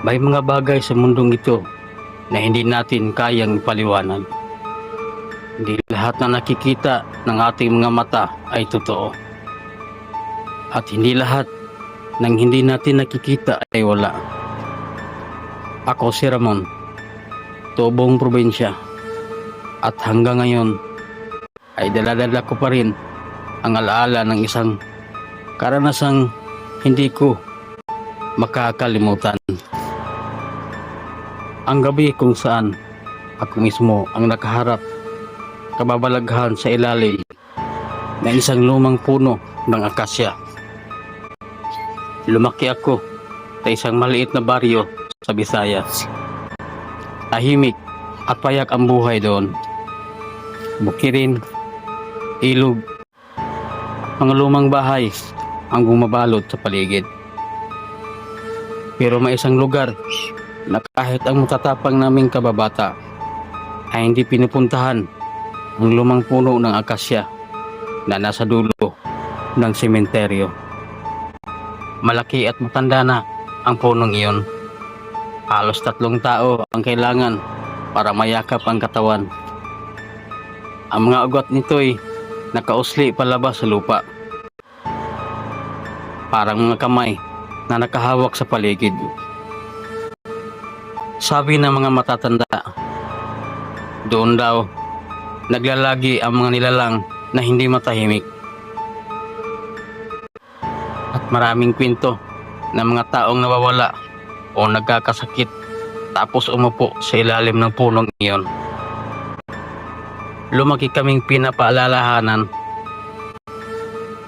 May mga bagay sa mundong ito na hindi natin kayang ipaliwanag. Hindi lahat na nakikita ng ating mga mata ay totoo. At hindi lahat ng hindi natin nakikita ay wala. Ako si Ramon, tubong probinsya. At hanggang ngayon ay daladala ko pa rin ang alaala ng isang karanasang hindi ko makakalimutan. Ang gabi kung saan ako mismo ang nakaharap kababalaghan sa ilalim ng isang lumang puno ng akasya. Lumaki ako sa isang maliit na baryo sa Visayas. Tahimik at payak ang buhay doon. Bukirin, ilog, mga lumang bahay ang bumabalot sa paligid. Pero may isang lugar na kahit ang matatapang naming kababata ay hindi pinupuntahan ang lumang puno ng akasya na nasa dulo ng sementeryo. Malaki at matanda na ang punong iyon. Halos tatlong tao ang kailangan para mayakap ang katawan. Ang mga ugat nito'y nakausli palabas sa lupa. Parang mga kamay na nakahawak sa paligid. Sabi ng mga matatanda, doon daw naglalagi ang mga nilalang na hindi matahimik. At maraming kwento ng mga taong nawawala o nagkakasakit tapos umupo sa ilalim ng punong iyon. Lumaki kaming pinapaalalahanan.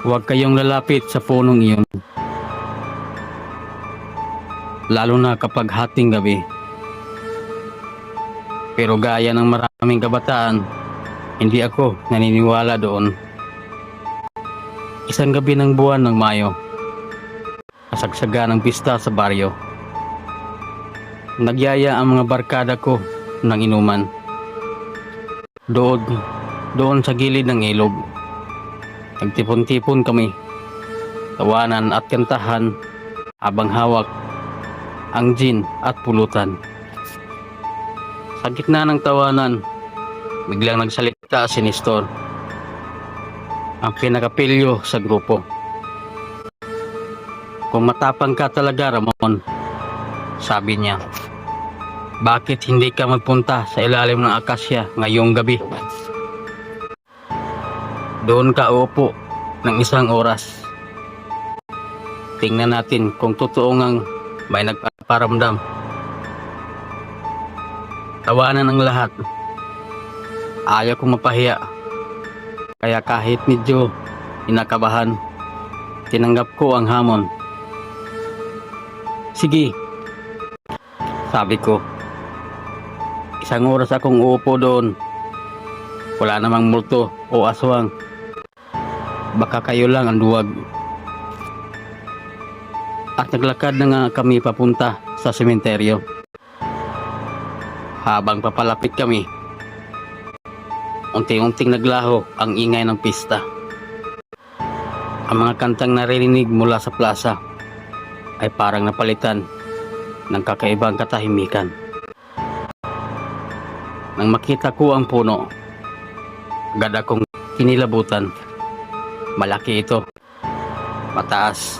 Huwag kayong lalapit sa punong iyon. Lalo na kapag hating gabi. Pero gaya ng maraming kabataan, hindi ako naniniwala doon. Isang gabi ng buwan ng Mayo, kasagsaga ng pista sa baryo. Nagyaya ang mga barkada ko ng inuman. Doon, doon sa gilid ng ilog. Nagtipon-tipon kami. Tawanan at kantahan habang hawak ang gin at pulutan. Sa gitna ng tawanan, biglang nagsalita si Nestor. Ang pinakapilyo sa grupo. Kung matapang ka talaga, Ramon, sabi niya. Bakit hindi ka magpunta sa ilalim ng akasya ngayong gabi? Doon ka upo ng isang oras. Tingnan natin kung totoo ngang may nagpaparamdam. Tawanan ang lahat. Ayaw kong mapahiya. Kaya kahit medyo inakabahan, tinanggap ko ang hamon. Sige, sabi ko. Isang oras akong uupo doon. Wala namang multo o aswang. Baka kayo lang ang duwag. At naglakad na nga kami papunta sa sementeryo. Habang papalapit kami, unti-unting naglaho ang ingay ng pista. Ang mga kantang naririnig mula sa plaza ay parang napalitan ng kakaibang katahimikan. Nang makita ko ang puno, agad akong kinilabutan. Malaki ito, mataas,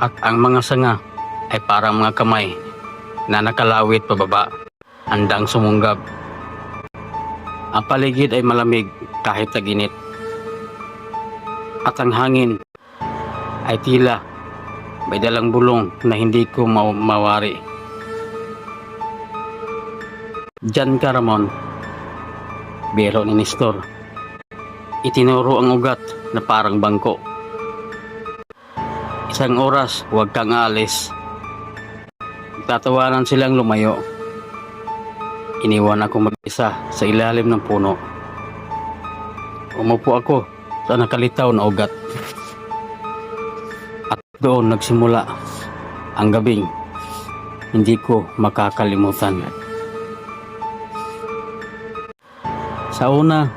at ang mga sanga ay parang mga kamay na nakalawit pababa, handang sumunggab. Ang paligid ay malamig kahit taginit. At ang hangin ay tila may dalang bulong na hindi ko ma- mawari. Diyan ka Ramon, biro ni Nestor. Itinuro ang ugat na parang bangko. Isang oras, huwag kang aalis. Tatawanan silang lumayo. Iniwan ako mag-isa sa ilalim ng puno. Umupo ako sa nakalitaw na ugat. At doon nagsimula ang gabing hindi ko makakalimutan. Sa una,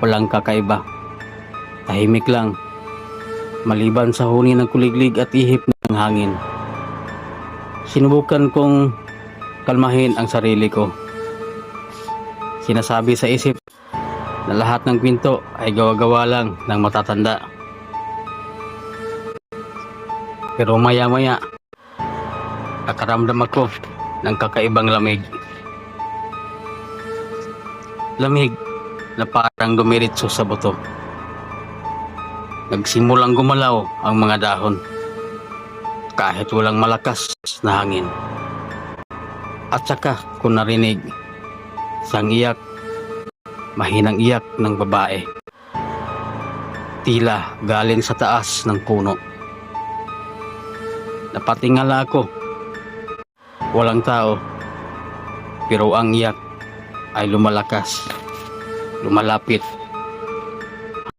walang kakaiba. Tahimik lang. Maliban sa huni ng kuliglig at ihip ng hangin. Sinubukan kong kalmahin ang sarili ko. Sinasabi sa isip na lahat ng kwento ay gawa-gawa lang ng matatanda. Pero maya-maya, nakaramdam ako ng kakaibang lamig. Lamig na parang dumiritso sa buto. Nagsimulang gumalaw ang mga dahon kahit walang malakas na hangin. At saka ko narinig sang iyak, mahinang iyak ng babae. Tila galing sa taas ng puno. Napatingala ako. Walang tao. Pero ang iyak ay lumalakas. Lumalapit.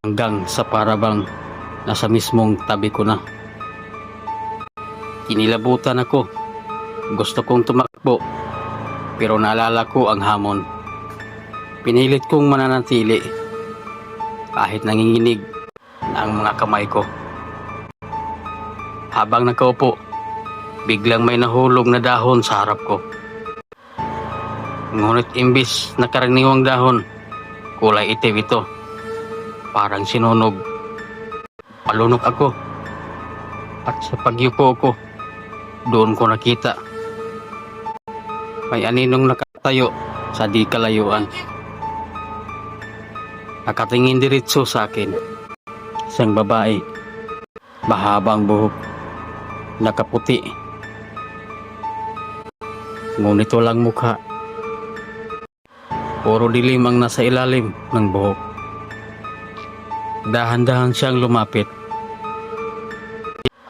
Hanggang sa parabang nasa mismong tabi ko na. Kinilabutan ako. Gusto kong tumakbo. Pero naalala ko ang hamon. Pinilit kong mananatili. Kahit nanginginig na ang mga kamay ko. Habang nakaupo, biglang may nahulog na dahon sa harap ko. Ngunit imbis na karaniwang dahon, kulay itim ito. Parang sinunog. Palunok ako. At sa pagyuko ko, doon ko nakita. May aninong nakatayo sa di kalayuan. Nakatingin diretso sa akin. Isang babae. Mahabang buhok. Nakaputi. Ngunit walang mukha. Puro dilim ang nasa ilalim ng buhok. Dahan-dahan siyang lumapit.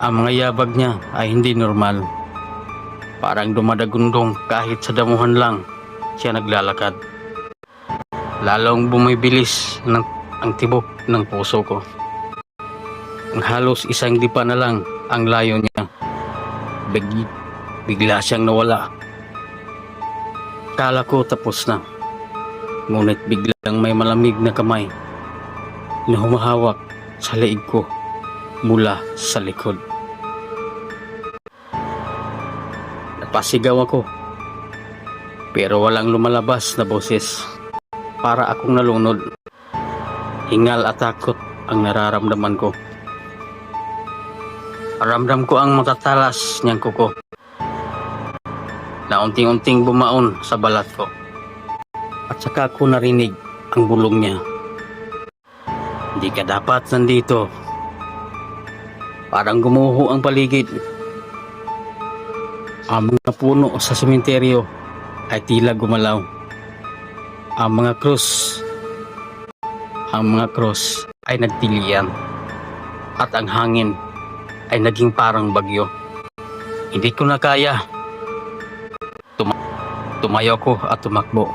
Ang mga yabag niya ay hindi normal. Parang dumadagundong kahit sa damuhan lang siya naglalakad. Lalong bumibilis ng, ang tibok ng puso ko. Ang halos isang dipa na lang ang layo niya. Big, bigla siyang nawala. Kala ko tapos na. Ngunit biglang may malamig na kamay na humahawak sa leeg ko mula sa likod. Napasigaw ako. Pero walang lumalabas na boses. Para akong nalunod. Hingal at takot ang nararamdaman ko. Ramdam ko ang matatalas niyang kuko. Na unting-unting bumaon sa balat ko. At saka ko narinig ang bulong niya. Hindi ka dapat nandito. Parang gumuho ang paligid. Ang mga puno sa sementeryo ay tila gumalaw. Ang mga krus, ang mga krus ay nagtilian. At ang hangin ay naging parang bagyo. Hindi ko na kaya. Tuma- tumayo ko at tumakbo.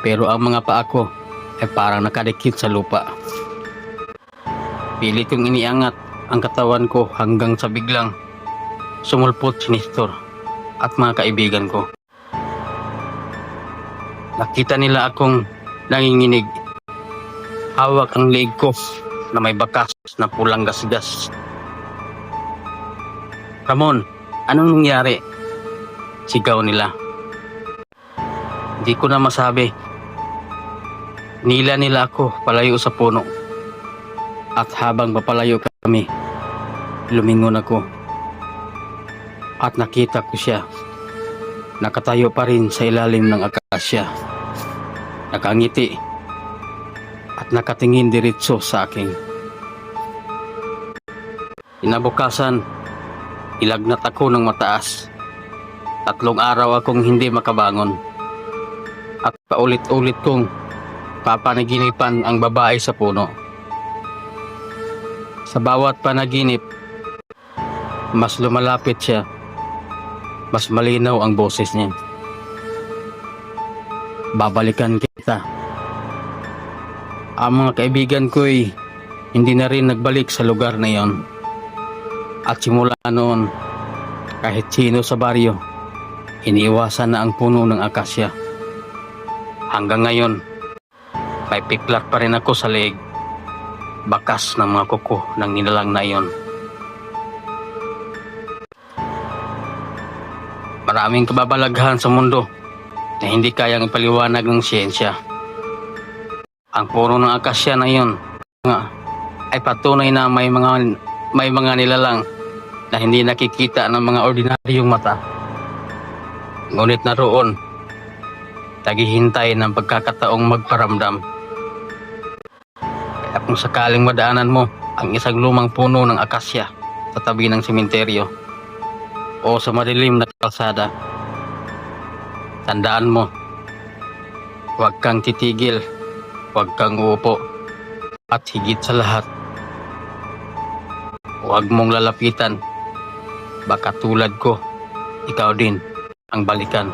Pero ang mga paa ko ay parang nakadikit sa lupa. Pilit kong iniangat ang katawan ko hanggang sa biglang sumulpot si Nestor at mga kaibigan ko. Nakita nila akong nanginginig. Hawak ang leeg ko na may bakas na pulang gasgas. Ramon, anong nangyari? Sigaw nila. Hindi ko na masabi. Nila nila ako palayo sa puno. At habang papalayo kami, lumingon ako. At nakita ko siya. Nakatayo pa rin sa ilalim ng akasya. Nakangiti. At nakatingin diretso sa akin. Inabukasan, ilagnat ako ng mataas. Tatlong araw akong hindi makabangon. At paulit-ulit kong papanaginipan ang babae sa puno. Sa bawat panaginip, mas lumalapit siya. Mas malinaw ang boses niya. Babalikan kita. Ang mga kaibigan ko'y hindi na rin nagbalik sa lugar na iyon. At simula noon, kahit sino sa baryo, iniiwasan na ang puno ng akasya. Hanggang ngayon, may piklat pa rin ako sa leeg. Bakas ng mga kuko ng nilalang na iyon. Maraming kababalaghan sa mundo na hindi kayang ipaliwanag ng siyensya. Ang puno ng akasya na iyon nga ay patunay na may mga may mga nilalang na hindi nakikita ng mga ordinaryong mata. Ngunit naroon, naghihintay ng pagkakataong magparamdam. Kaya kung sakaling madaanan mo ang isang lumang puno ng akasya sa tabi ng sementeryo o sa madilim na kalsada, tandaan mo, huwag kang titigil, huwag kang uupo, at higit sa lahat, huwag mong lalapitan. Baka tulad ko, ikaw din ang balikan.